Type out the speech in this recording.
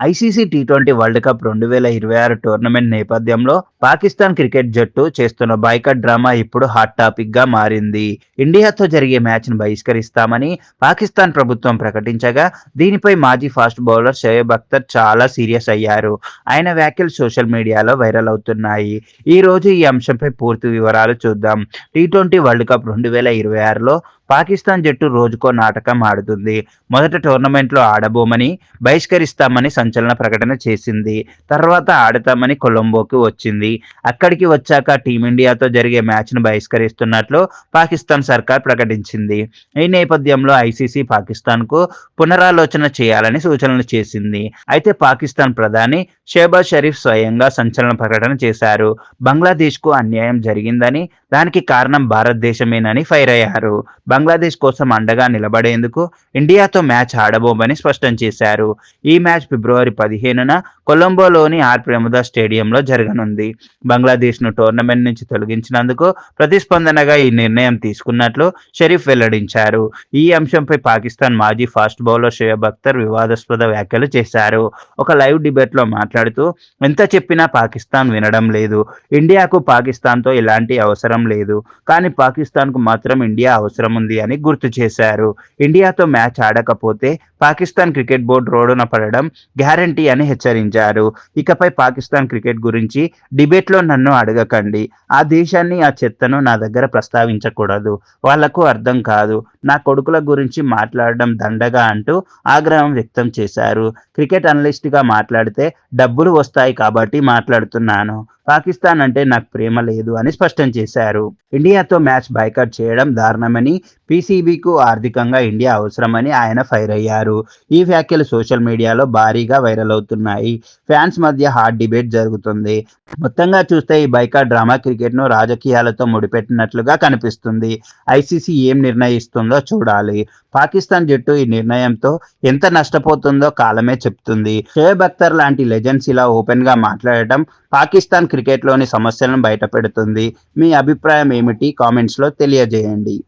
ICC T twenty world cup రెండు వేల ఇరవై ఆరు టోర్నమెంట్ నేపథ్యంలో పాకిస్తాన్ క్రికెట్ జట్టు చేస్తున్న బాయ్కట్ డ్రామా ఇప్పుడు హాట్ టాపిక్గా మారింది. ఇండియాతో జరిగే మ్యాచ్ను బహిష్కరిస్తామని పాకిస్తాన్ ప్రభుత్వం ప్రకటించగా దీనిపై మాజీ ఫాస్ట్ బౌలర్ షోయబ్ అఖ్తర్ చాలా సీరియస్ అయ్యారు. ఆయన వ్యాఖ్యలు సోషల్ మీడియాలో వైరల్ అవుతున్నాయి. ఈ రోజు ఈ అంశంపై పూర్తి వివరాలు చూద్దాం. టీ ట్వంటీ వరల్డ్ కప్ రెండు వేల ఇరవై ఆరులో పాకిస్తాన్ జట్టు రోజుకో నాటకం ఆడుతుంది. మొదట టోర్నమెంట్లో ఆడబోమని బహిష్కరిస్తామని సంచలన ప్రకటన చేసింది. తర్వాత ఆడతామని కొలంబోకి వచ్చింది. అక్కడికి వచ్చాక టీమిండియాతో జరిగే మ్యాచ్ను బహిష్కరిస్తున్నట్లు పాకిస్తాన్ సర్కార్ ప్రకటించింది. ఈ నేపథ్యంలో ఐసీసీ పాకిస్తాన్కు పునరాలోచన చేయాలని సూచనలు చేసింది. అయితే పాకిస్తాన్ ప్రధాని షేబాజ్ షరీఫ్ స్వయంగా సంచలన ప్రకటన చేశారు. బంగ్లాదేశ్కు అన్యాయం జరిగిందని దానికి కారణం భారతదేశమేనని ఫైర్ అయ్యారు. బంగ్లాదేశ్ కోసం అండగా నిలబడేందుకు ఇండియాతో మ్యాచ్ ఆడబోమని స్పష్టం చేశారు. ఈ మ్యాచ్ ఫిబ్రవరి పదిహేనున కొలంబోలోని ఆర్ ప్రముద స్టేడియంలో జరగనుంది. బంగ్లాదేశ్ను టోర్నమెంట్ నుంచి తొలగించినందుకు ప్రతిస్పందనగా ఈ నిర్ణయం తీసుకున్నట్లు షరీఫ్ వెల్లడించారు. ఈ అంశంపై పాకిస్తాన్ మాజీ ఫాస్ట్ బౌలర్ షోయబ్ అఖ్తర్ వివాదాస్పద వ్యాఖ్యలు చేశారు. ఒక లైవ్ డిబేట్లో మాట్లాడుతూ ఎంత చెప్పినా పాకిస్తాన్ వినడం లేదు. ఇండియాకు పాకిస్తాన్తో ఎలాంటి అవసరం లేదు. కానీ పాకిస్తాన్కు మాత్రం ఇండియా అవసరం ఉంది అని గుర్తు చేశారు. ఇండియాతో మ్యాచ్ ఆడకపోతే పాకిస్తాన్ క్రికెట్ బోర్డు రోడ్డున పడడం గ్యారంటీ అని హెచ్చరించారు. ఇకపై పాకిస్తాన్ క్రికెట్ గురించి డిబేట్లో నన్ను అడగకండి. ఆ దేశాన్ని ఆ చెత్తను నా దగ్గర ప్రస్తావించకూడదు. వాళ్ళకు అర్థం కాదు. నా కొడుకుల గురించి మాట్లాడడం దండగా అంటూ ఆగ్రహం వ్యక్తం చేశారు. క్రికెట్ అనలిస్ట్గా మాట్లాడితే డబ్బులు వస్తాయి కాబట్టి మాట్లాడుతున్నాను. పాకిస్తాన్ అంటే నాకు ప్రేమ లేదు అని స్పష్టం చేశారు. ఇండియాతో మ్యాచ్ బైకట్ చేయడం దారుణమని పీసీబీకు ఆర్థికంగా ఇండియా అవసరమని ఆయన ఫైర్ అయ్యారు. ఈ వ్యాఖ్యలు సోషల్ మీడియాలో భారీగా వైరల్ అవుతున్నాయి. ఫ్యాన్స్ మధ్య హార్డ్ డిబేట్ జరుగుతుంది. మొత్తంగా చూస్తే ఈ బైకాట్ డ్రామా క్రికెట్ను రాజకీయాలతో ముడిపెట్టినట్లుగా కనిపిస్తుంది. ఐసీసీ ఏం నిర్ణయిస్తుందో చూడాలి. పాకిస్తాన్ జట్టు ఈ నిర్ణయంతో ఎంత నష్టపోతుందో కాలమే చెప్తుంది. షోయబ్ అఖ్తర్ లాంటి లెజెండ్స్ ఇలా ఓపెన్గా మాట్లాడటం పాకిస్తాన్ క్రికెట్లోని సమస్యలను బయటపెడుతుంది. మీ అభిప్రాయం ఏమిటి? కామెంట్స్లో తెలియజేయండి.